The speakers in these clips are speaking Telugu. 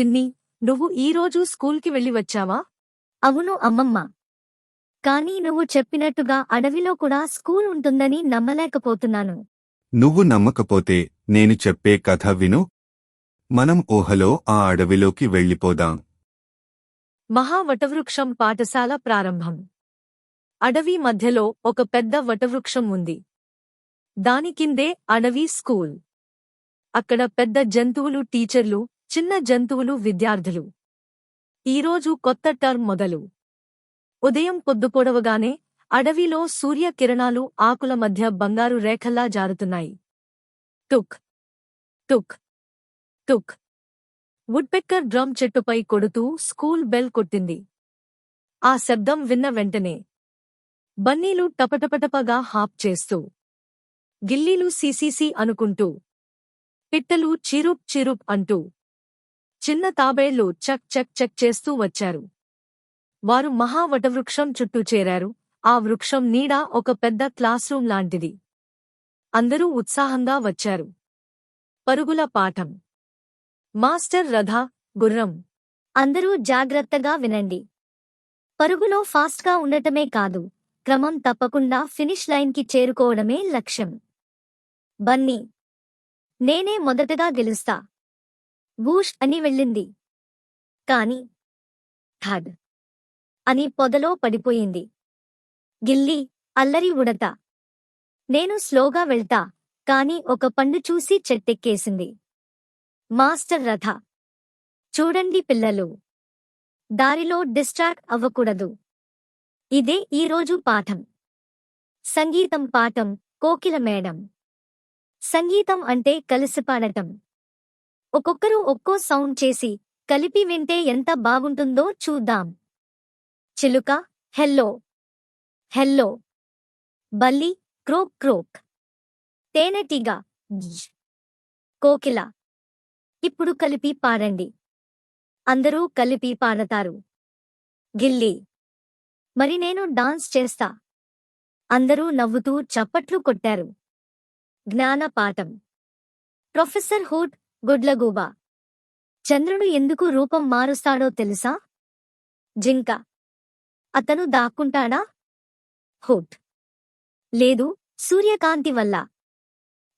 చిన్ని నువ్వు ఈరోజు స్కూల్కి వెళ్ళి వచ్చావా? అవును అమ్మమ్మ. కానీ నువ్వు చెప్పినట్టుగా అడవిలో కూడా స్కూల్ ఉంటుందని నమ్మలేకపోతున్నాను. నువ్వు నమ్మకపోతే నేను చెప్పే కథ విను. మనం ఊహలో ఆ అడవిలోకి వెళ్ళిపోదాం. మహావటవృక్షం పాఠశాల ప్రారంభం. అడవి మధ్యలో ఒక పెద్ద వటవృక్షం ఉంది. దాని కిందే అడవి స్కూల్. అక్కడ పెద్ద జంతువులు టీచర్లు చిన్న జంతువులు విద్యార్థులు. ఈరోజు కొత్త టర్మ్ మొదలు. ఉదయం పొద్దుపొడవగానే అడవిలో సూర్యకిరణాలు ఆకుల మధ్య బంగారు రేఖల్లా జారుతున్నాయి. టుక్ టుక్ టుక్ వుడ్పెక్కర్ డ్రమ్ చెట్టుపై కొడుతూ స్కూల్ బెల్ కొట్టింది. ఆ శబ్దం విన్న వెంటనే. బన్నీలు టపటపటపగా హాప్ చేస్తూ. గిల్లీలు సీసీసీ అనుకుంటూ. పిట్టలు చిరుప్ చిరుప్ అంటూ. చిన్న తాబేళ్ళు చక్ చక్ చక్ చేస్తూ వచ్చారు. వారు మహావటవృక్షం చుట్టూ చేరారు. ఆ వృక్షం నీడ ఒక పెద్ద క్లాస్రూమ్ లాంటిది. అందరూ ఉత్సాహంగా వచ్చారు. పరుగుల పాఠం. మాస్టర్ రథ గుర్రం. అందరూ జాగ్రత్తగా వినండి. పరుగులో ఫాస్ట్గా ఉండటమే కాదు క్రమం తప్పకుండా ఫినిష్ లైన్కి చేరుకోవడమే లక్ష్యం. బన్నీ. నేనే మొదటగా గెలుస్తా. బూష్ అని వెళ్ళింది. కాని థాడ్ అని పొదలో పడిపోయింది. గిల్లి అల్లరి ఉడత. నేను స్లోగా వెళ్తా కాని ఒక పండు చూసి చెట్టెక్కేసింది. మాస్టర్ రథ. చూడండి పిల్లలు. దారిలో డిస్ట్రాక్ట్ అవ్వకూడదు. ఇదే ఈరోజు పాఠం. సంగీతం పాఠం కోకిల మేడం. సంగీతం అంటే కలిసి పాడటం. ఒక్కొక్కరు ఒక్కో సౌండ్ చేసి కలిపి వింటే ఎంత బాగుంటుందో చూద్దాం. చిలుక హెల్లో. హెల్లో. బల్లి క్రోక్ క్రోక్. తేనెటీగ కోకిల. ఇప్పుడు కలిపి పాడండి. అందరూ కలిపి పాడతారు. గిల్లి. మరి నేను డాన్స్ చేస్తా. అందరూ నవ్వుతూ చప్పట్లు కొట్టారు. జ్ఞాన పాఠం ప్రొఫెసర్ హూడ్ గుడ్లగూబ. చంద్రుడు ఎందుకు రూపం మారుస్తాడో తెలుసా? జింక. అతను దాక్కుంటాడా? హూట్. లేదు సూర్యకాంతి వల్ల.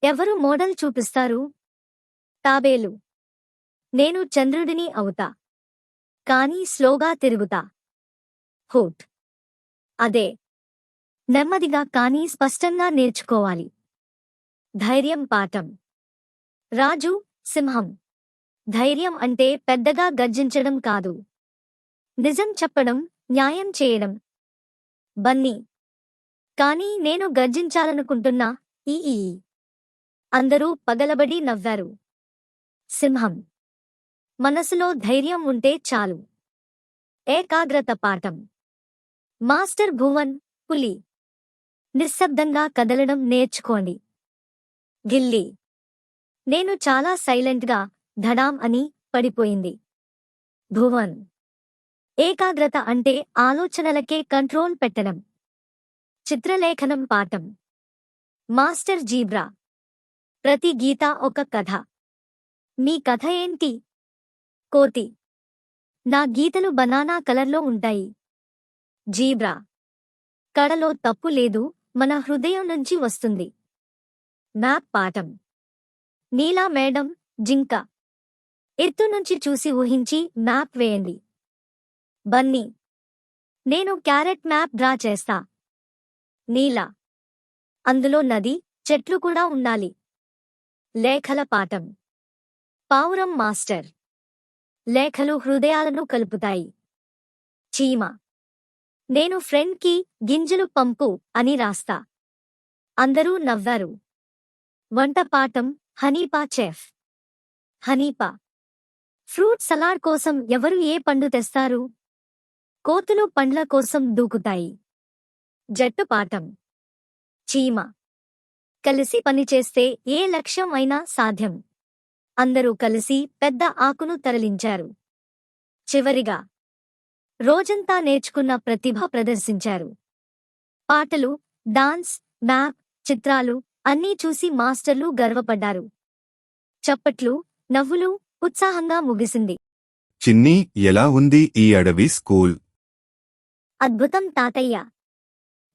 ఎవరు మోడల్ చూపిస్తారు? తాబేలు. నేను చంద్రుడిని అవుతా. కానీ స్లోగా తిరుగుతా. హూట్. అదే. నెమ్మదిగా కానీ స్పష్టంగా నేర్చుకోవాలి. ధైర్యం పాఠం. రాజు సింహం. ధైర్యం అంటే పెద్దగా గర్జించడం కాదు. నిజం చెప్పడం న్యాయం చేయడం. బన్నీ. కానీ నేను గర్జించాలనుకుంటున్నా ఈ ఈ. అందరూ పగలబడి నవ్వారు. సింహం. మనసులో ధైర్యం ఉంటే చాలు. ఏకాగ్రత పాఠం. మాస్టర్ భువన్ పులి. నిశ్శబ్దంగా కదలడం నేర్చుకోండి. గిల్లి. నేను చాలా సైలెంట్గా ధడాం అని పడిపోయింది. భువన్. ఏకాగ్రత అంటే ఆలోచనలకే కంట్రోల్ పెట్టడం. చిత్రలేఖనం పాఠం. Master zebra. ప్రతి గీత ఒక కథ. మీ కథ ఏంటి? కోతి. నా గీతలు బనానా కలర్లో ఉంటాయి. జీబ్రా. కడలో తప్పు లేదు మన హృదయం నుంచి వస్తుంది. మ్యాప్ పాఠం. నీలా మేడం జింక. ఎత్తు నుంచి చూసి ఊహించి మ్యాప్ వేయండి. బన్నీ. నేను క్యారెట్ మ్యాప్ డ్రా చేస్తా. నీలా. అందులో నది చెట్లు కూడా ఉండాలి. లేఖల పాఠం. పావురం మాస్టర్. లేఖలు హృదయాలను కలుపుతాయి. చీమ. నేను ఫ్రెండ్కి గింజలు పంపు అని రాస్తా. అందరూ నవ్వారు. వంట పాఠం Hanifa chef. Hanifa. Fruit salad కోసం ఎవరు ఏ పండు తెస్తారు? కోతులు పండ్ల కోసం దూకుతాయి. జట్టు పాఠం. చీమ. కలిసి పనిచేస్తే ఏ లక్ష్యం అయినా సాధ్యం. అందరూ కలిసి పెద్ద ఆకును తరలించారు. చివరిగా. రోజంతా నేర్చుకున్న ప్రతిభ ప్రదర్శించారు. పాటలు డాన్స్ మ్యాప్ చిత్రాలు అన్నీ చూసి మాస్టర్లు గర్వపడ్డారు. చప్పట్లు నవ్వులు ఉత్సాహంగా ముగిసింది. చిన్ని ఎలా ఉంది ఈ అడవి స్కూల్? అద్భుతం తాతయ్య.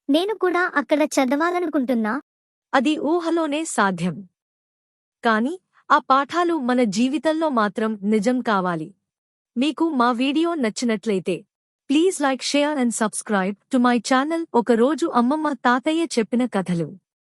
నేను కూడా అక్కడ చదవాలనుకుంటున్నా. అది ఊహలోనే సాధ్యం. కాని ఆ పాఠాలు మన జీవితంలో మాత్రం నిజం కావాలి. మీకు మా వీడియో నచ్చినట్లయితే please like share and subscribe to my channel. ఒక రోజు అమ్మమ్మ తాతయ్య చెప్పిన కథలు.